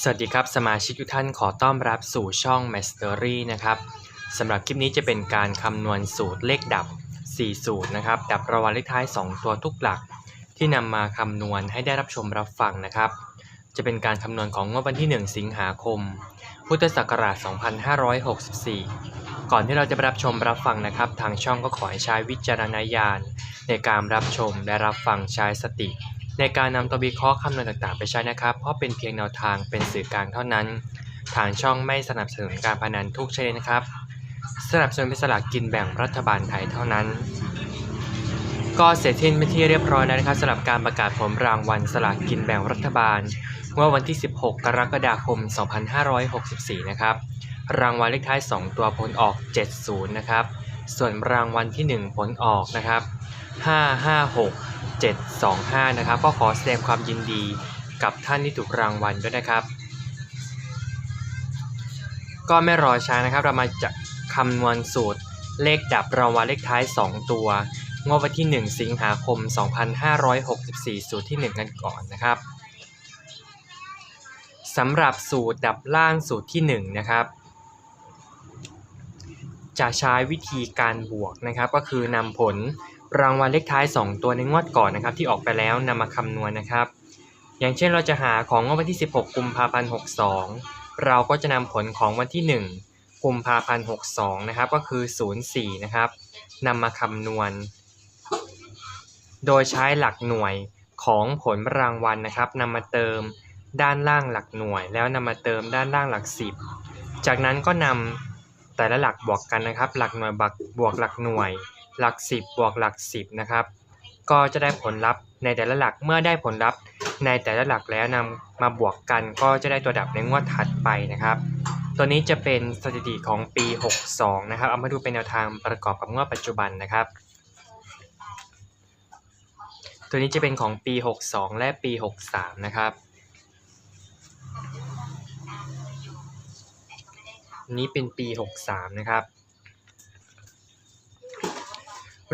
สวัสดีครับสมาชิกทุกท่านขอต้อนรับสู่ช่อง Mastery นะครับสำหรับคลิปนี้จะเป็นการคำนวณสูตรเลขดับ 4 สูตรนะครับ ดับรางวัลเลขท้าย 2 ตัวทุกหลัก ที่นำมาคำนวณให้ได้รับชมรับฟังนะครับ จะเป็นการคำนวณของงวดวันที่ 1 สิงหาคม พุทธศักราช 2564 ก่อนที่เราจะรับชมรับฟังนะครับ ทางช่องก็ขอให้ใช้วิจารณญาณในการรับชมและรับฟังใช้สติ ในการนำตัววิเคราะห์คำนวณต่างๆ ไปใช้นะครับ เพราะเป็นเพียงแนวทางเป็นสื่อกลางเท่านั้น ทางช่องไม่สนับสนุนการพนันทุกชนิดนะครับ สนับสนุนเป็นสลากกินแบ่งรัฐบาลไทยเท่านั้น ก็เสร็จสิ้นไปนที่เรียบร้อยแล้วนะครับสำหรับการประกาศผลรางวัลสลากกินแบ่งรัฐบาล เมื่อวันที่ 16 กรกฎาคม 2564 นะครับ รางวัลเลขท้าย 2 ตัวผลออก 70 นะครับ ส่วนรางวัลที่ 1 ผลออกนะครับ 556 725 นะครับ ก็ขอแสดงความยินดีกับท่านที่ถูกรางวัลด้วยนะครับ ก็ไม่รอช้านะครับ เรามาจะคำนวณสูตรเลขดับรางวัลเลขท้าย 2 ตัวงวดวันที่ 1 สิงหาคม 2564 สูตรที่ 1 กันก่อนนะครับสำหรับสูตรดับล่างสูตรที่ 1 นะครับ จะใช้วิธีการบวกนะครับ ก็คือนำผล รางวัลเลขท้าย 2 ตัวในงวดก่อนนะครับที่ออกไปแล้วนำมาคำนวณนะครับ อย่างเช่นเราจะหาของงวดวันที่ 16 กุมภาพันธ์ 62 เราก็จะนำผลของวันที่ 1 กุมภาพันธ์ 62 นะครับก็คือ 04 นะครับนำมาคำนวณ โดยใช้หลักหน่วยของผลรางวัลนะครับนำมาเติมด้านล่างหลักหน่วย แล้วนำมาเติมด้านล่างหลัก 10 จากนั้นก็นำแต่ละหลักบวกกันนะครับ หลักหน่วยบวกหลักหน่วย หลัก 10 บวกหลัก 10 นะครับ ก็จะได้ผลลัพธ์ในแต่ละหลัก เมื่อได้ผลลัพธ์ในแต่ละหลักแล้วนำมาบวกกันก็จะได้ตัวดับในงวดถัดไปนะครับ ตัวนี้จะเป็นสถิติของปี 62 นะครับ เอามาดูเป็นแนวทางประกอบกับงวดปัจจุบันนะครับ ตัวนี้จะเป็นของปี 62 และปี 63 นะครับนี้เป็นปี 63 นะครับ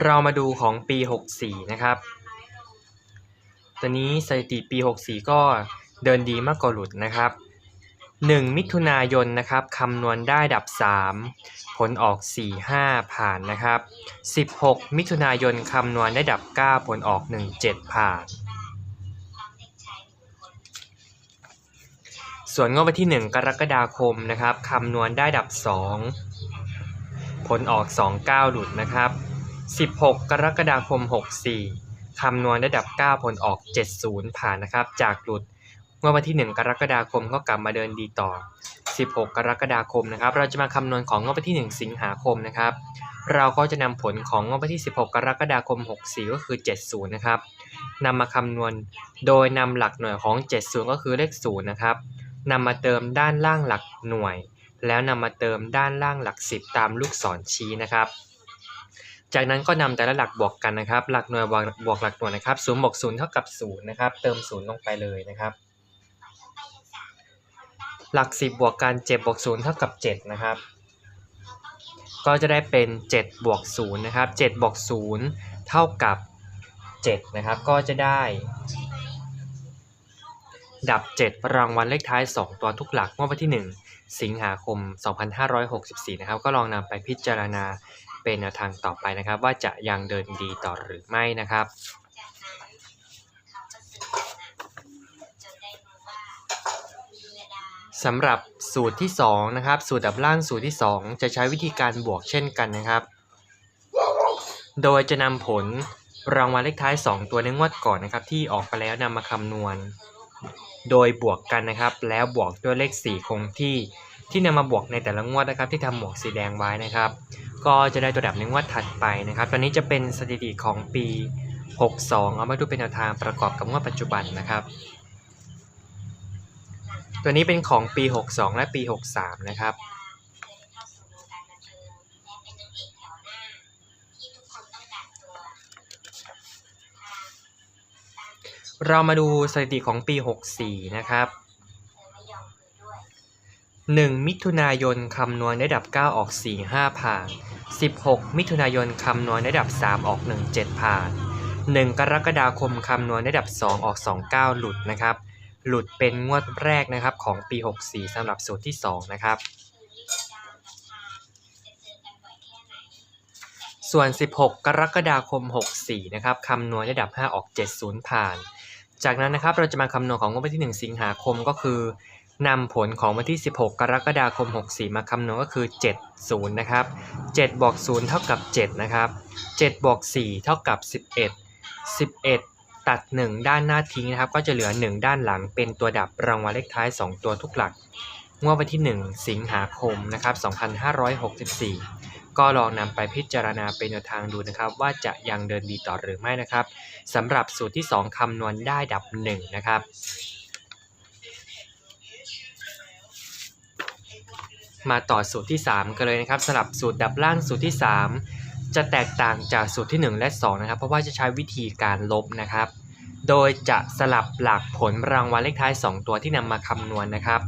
เรามาดูของปี 64 นะครับ ตัวนี้สถิติปี 64 ก็เดินดีมากกว่าหลุดนะครับ 1 มิถุนายนนะครับคำนวณได้ดับ 3 ผลออก 4 5 ผ่านนะครับ 16 มิถุนายนคำนวณได้ดับ 9 ผลออก 1 7 ผ่าน ส่วนงวดวันที่ 1 กรกฎาคมนะครับคำนวณได้ดับ 2 ผลออก 2 9 หลุดนะครับ 16 กรกฎาคม 64 คำนวณได้ดับ 9 ผลออก 70 ผ่านนะครับ จากหลุดเมื่อวันที่ 1 กรกฎาคมก็กลับมาเดินดีต่อ 16 กรกฎาคมนะครับ เราจะมาคำนวณของงวดวันที่ 1 สิงหาคมนะครับ เราก็จะนำผลของงวดวันที่ 16 กรกฎาคม 64 ก็คือ 70 นะครับนำมาคำนวณโดยนำหลักหน่วยของ 70 ก็คือเลข 0 นะครับนำมาเติมด้านล่างหลักหน่วย แล้วนำมาเติมด้านล่างหลัก 10 ตามลูกศรชี้นะครับ จากนั้นก็นำแต่ละหลักบวกกันนะครับ หลักหน่วยบวกหลักหน่วยนะครับ0บวก0เท่ากับ0นย์นะครับ เติม0ลงไปเลยนะครับ หลัก10บวกกัน7บวก0เท่ากับ7นะครับ ก็จะได้เป็น7บวก0นะครับ7บวก0เท่ากับ7นะครับ ก็จะได้ ดับ7รางวัลเลขท้าย2ตัวทุกหลักเมื่อวันที่1สิงหาคม 2564 นะครับ ก็ลองนำไปพิจารณา เป็นแนวทางต่อไปนะครับ ว่าจะยังเดินดีต่อหรือไม่นะครับสำหรับสูตรที่2นะครับสูตรดับล่างสูตรที่ 2 จะใช้วิธีการบวกเช่นกันนะครับ โดยจะนำผลรางวัลเลขท้าย 2 ตัวในงวดก่อนนะครับ ที่ออกไปแล้วนำมาคำนวณ โดยบวกกันนะครับ แล้วบวกด้วยเลข 4 คงที่ที่นำมาบวกในแต่ละงวดนะครับ ที่ทำหมวกสีแดงไว้นะครับ ก็จะได้ตัวดับในงวดถัดไปนะครับ ตอนนี้จะเป็นสถิติของปี 62 เอามาดูเป็นแนวทางประกอบกับงวดปัจจุบันนะครับ ตัวนี้เป็นของปี 62 และปี 63 นะครับเรามาดูสถิติของปี 64 นะครับ 1 มิถุนายนคำนวณได้ดับ 9 ออก 4 5 ผ่าน 16 มิถุนายนคำนวณได้ดับ 3 ออก 1 7 ผ่าน 1 กรกฎาคมคำนวณได้ดับ 2 ออก 2 9 หลุดนะครับ หลุดเป็นงวดแรกนะครับของปี 64สำหรับสูตรที่ 2 นะครับ ส่วน 16 กรกฎาคม 64 นะครับคำนวณระดับ 5 ออก 70 ผ่าน จากนั้นนะครับเราจะมาคำนวณของงวดวันที่ 1 สิงหาคมก็คือ นำผลของวันที่ 16 กรกฎาคม 64 มาคำนวณก็คือ 70 นะครับ 7 บวก 0 เท่ากับ 7 นะครับ 7 บวก 4 เท่ากับ 11 11 ตัด 1 ด้านหน้าทิ้งนะครับ ก็จะเหลือ 1 ด้านหลังเป็นตัวดับรางวัลเลขท้าย 2 ตัวทุกหลัก งวดวันที่ 1 สิงหาคม นะครับ 2564ก็ลองนำไปพิจารณาเป็นแนวทางดูนะครับ ว่าจะยังเดินดีต่อหรือไม่นะครับสำหรับสูตรที่ 2คำนวณได้ดับ 1 นะครับ มาต่อสูตรที่ 3 กันเลยนะครับสำหรับสูตรดับล่างสูตรที่ 3 จะแตกต่างจากสูตรที่ 1 และ 2 นะครับ เพราะว่าจะใช้วิธีการลบนะครับ โดยจะสลับหลักผลรางวัลเลขท้าย 2 ตัวที่นำมาคำนวณนะครับ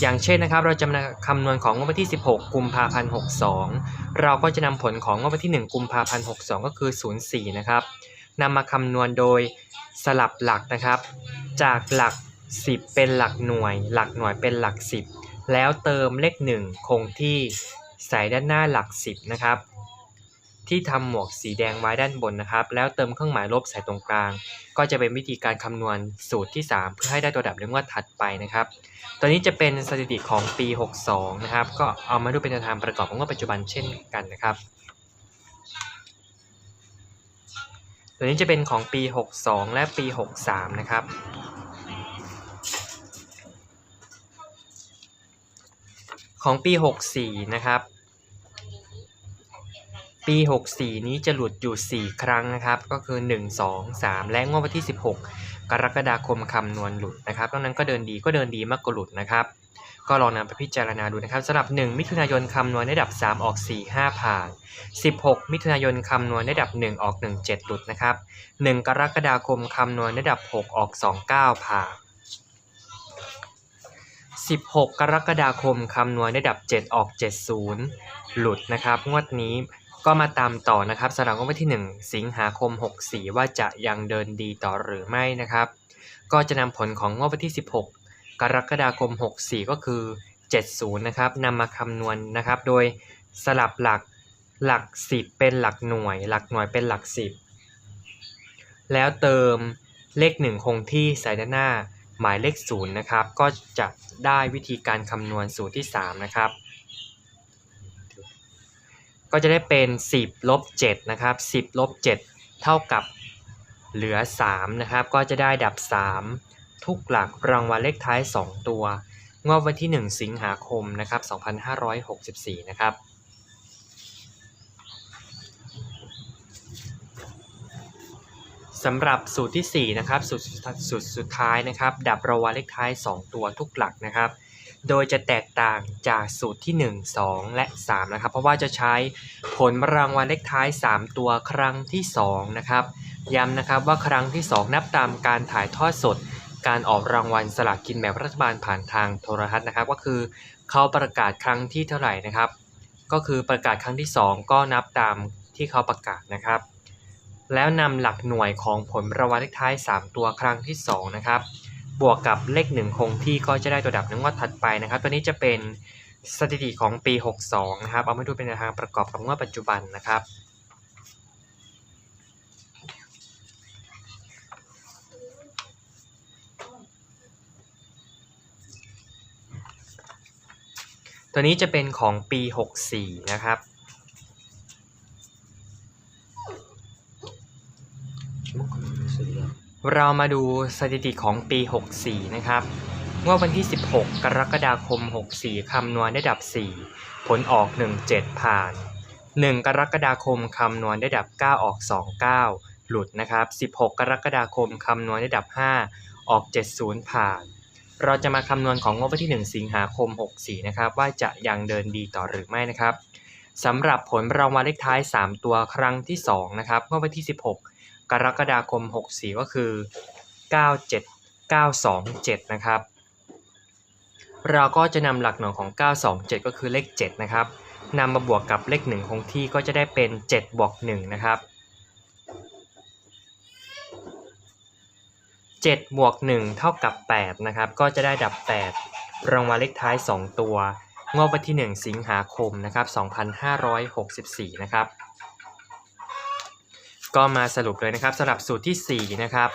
อย่างเช่นนะครับ เราจะมาคำนวณของงวดวันที่ 16 กุมภาพันธ์ 62 เราก็จะนำผลของงวดวันที่ 1 กุมภาพันธ์ 62 ก็คือ 04 นะครับนำมาคำนวณโดยสลับหลักนะครับ จากหลัก 10 เป็นหลักหน่วย หลักหน่วยเป็นหลัก 10 แล้วเติมเลข 1 คงที่ใส่ด้านหน้าหลัก 10 นะครับ ที่ทำหมวกสีแดงไว้ด้านบนนะครับ แล้วเติมเครื่องหมายลบใส่ตรงกลาง ก็จะเป็นวิธีการคำนวณสูตรที่ 3 เพื่อให้ได้ตัวดับในงวดถัดไปนะครับ ตัวนี้จะเป็นสถิติของปี 62 นะครับ ก็เอามาดูเป็นแนวทางประกอบของงวดปัจจุบันเช่นกันนะครับ ตัวนี้จะเป็นของปี 62 และปี 63 นะครับ ของปี 64 นะครับ ปี 64 นี้จะหลุดอยู่ 4 ครั้งนะครับ ก็คือ 1 2 3 และงวดวันที่ 16 กรกฎาคมคำนวณหลุดนะครับตรงนั้นก็เดินดีก็เดินดีมากกว่าหลุดนะครับ ก็ลองนำไปพิจารณาดูนะครับสำหรับ 1 มิถุนายนคำนวณระดับ 3 ออก 4 5 ผ่าน 16 มิถุนายนคำนวณระดับ 1 ออก 1 7 หลุดนะครับ 1 กรกฎาคมคำนวณระดับ 6 ออก 2 9 ผ่าน 16 กรกฎาคมคำนวณระดับ 7 ออก 70 หลุดนะครับ งวดนี้ก็มาตามต่อนะครับสำหรับงวดวันที่ 1 สิงหาคม 64 ว่าจะยังเดินดีต่อหรือไม่นะครับ ก็จะนำผลของงวดวันที่ 16 กรกฎาคม 64 ก็คือ 70 นะครับนำมาคำนวณนะครับ โดยสลับหลักหลัก 10 เป็นหลักหน่วย หลักหน่วยเป็นหลัก 10 แล้วเติมเลข 1 คงที่ใส่ด้านหน้า หมายเลข0นะครับก็จะได้วิธีการคำนวณสูตรที่3นะครับก็จะได้เป็น 10ลบ7นะครับ10ลบ7เท่ากับเหลือ3นะครับก็จะได้ดับ 3 ทุกหลักรางวัลเลขท้าย 2 ตัวงวดวันที่ 1 สิงหาคมนะครับ2564นะครับ สำหรับสูตรที่ 4 นะครับ สูตรสูตรสุดท้ายนะครับ ดับรางวัลเลขท้าย 2 ตัวทุกหลักนะครับ โดยจะแตกต่างจากสูตรที่ 1 2 และ 3 นะครับ เพราะว่าจะใช้ผลรางวัลเลขท้าย 3 ตัวครั้งที่ 2 นะครับ ย้ำนะครับว่าครั้งที่ 2 นับตามการถ่ายทอดสด การออกรางวัลสลากกินแบ่งรัฐบาลผ่านทางโทรทัศน์นะครับ ก็คือเขาประกาศครั้งที่เท่าไหร่นะครับ ก็คือประกาศครั้งที่ 2 ก็นับตามที่เขาประกาศนะครับ แล้วนำหลักหน่วยของผลปรางวัลเลขท้าย 3 ตัวครั้งที่2นะครับบวกกับเลข 1 คงที่ก็จะได้ตัวดับในงวดถัดไปนะครับ ตัวนี้จะเป็นสถิติของปี 62 นะครับ เอามาดูเป็นแนวทางประกอบกับงวดปัจจุบันนะครับ ตัวนี้จะเป็นของปี 64 นะครับ เรามาดูสถิติของปี 64 นะครับงวดวันที่ 16 กรกฎาคม 64 คำนวณได้ดับ 4 ผลออก 17 ผ่าน 1 กรกฎาคมคำนวณได้ดับ 9 ออก 29 หลุดนะครับ 16 กรกฎาคมคำนวณได้ดับ 5 ออก 70 ผ่าน เราจะมาคำนวณของงวดวันที่ 1 สิงหาคม 64 นะครับ ว่าจะยังเดินดีต่อหรือไม่นะครับสำหรับผลรางวัลเลขท้าย 3 ตัวครั้งที่ 2 นะครับงวดวันที่ 16 กรกฎาคม 64 ก็คือ 97927 นะครับ เราก็จะนำหลักหน่วยของ 927 ก็คือเลข 7 นะครับนำมาบวกกับเลข 1 คงที่ก็จะได้เป็น 7 บวก 1 นะครับ 7 บวก 1 เท่ากับ 8 นะครับ ก็จะได้ดับ 8 รางวัลเลขท้าย 2 ตัวงวดวันที่ 1 สิงหาคม นะครับ 2564 นะครับ ก็มาสรุปเลยนะครับสำหรับสูตรที่ 4 นะครับ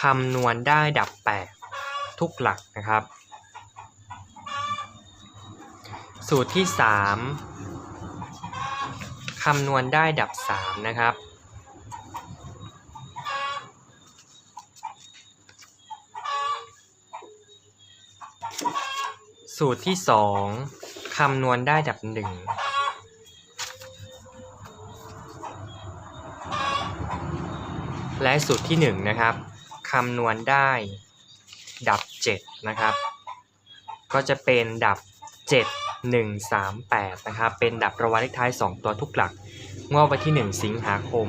คำนวณได้ดับ 8 ทุกหลักนะครับ สูตรที่ 3คำนวณได้ดับ 3 นะครับ สูตรที่ 2คำนวณได้ดับ 1 และสูตรที่1นะครับคำนวณได้ดับ 7 นะครับ ก็จะเป็นดับ 7 1 3 8 นะครับ เป็นดับรางวัลเลขท้าย 2 ตัวทุกหลักงวดวันที่ 1 สิงหาคม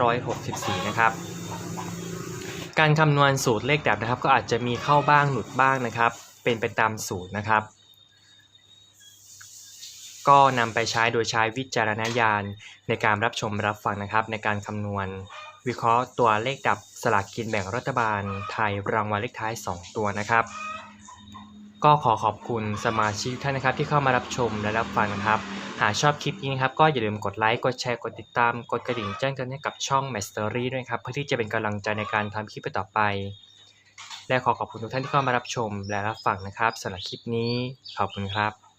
2564 นะครับการคำนวณสูตรเลขดับนะครับ ก็อาจจะมีเข้าบ้างหลุดบ้างนะครับ เป็นไปตามสูตรนะครับ ก็นำไปใช้โดยใช้วิจารณญาณในการรับชมรับฟังนะครับ ในการคำนวณ วิเคราะห์ตัวเลขดับสลากกินแบ่งรัฐบาลไทยรางวัลเลขท้าย 2 ตัวนะครับ ก็ขอขอบคุณสมาชิกท่านนะครับที่เข้ามารับชมและรับฟังนะครับ หากชอบคลิปนี้นะครับก็อย่าลืมกดไลค์ กดแชร์ กดติดตาม กดกระดิ่งแจ้งเตือนให้กับช่อง m a s t e r y ด้วยครับ เพื่อที่จะเป็นกำลังใจในการทำคลิปต่อไป และขอขอบคุณทุกท่านที่เข้ามารับชมและรับฟังนะครับสำหรับคลิปนี้ขอบคุณครับ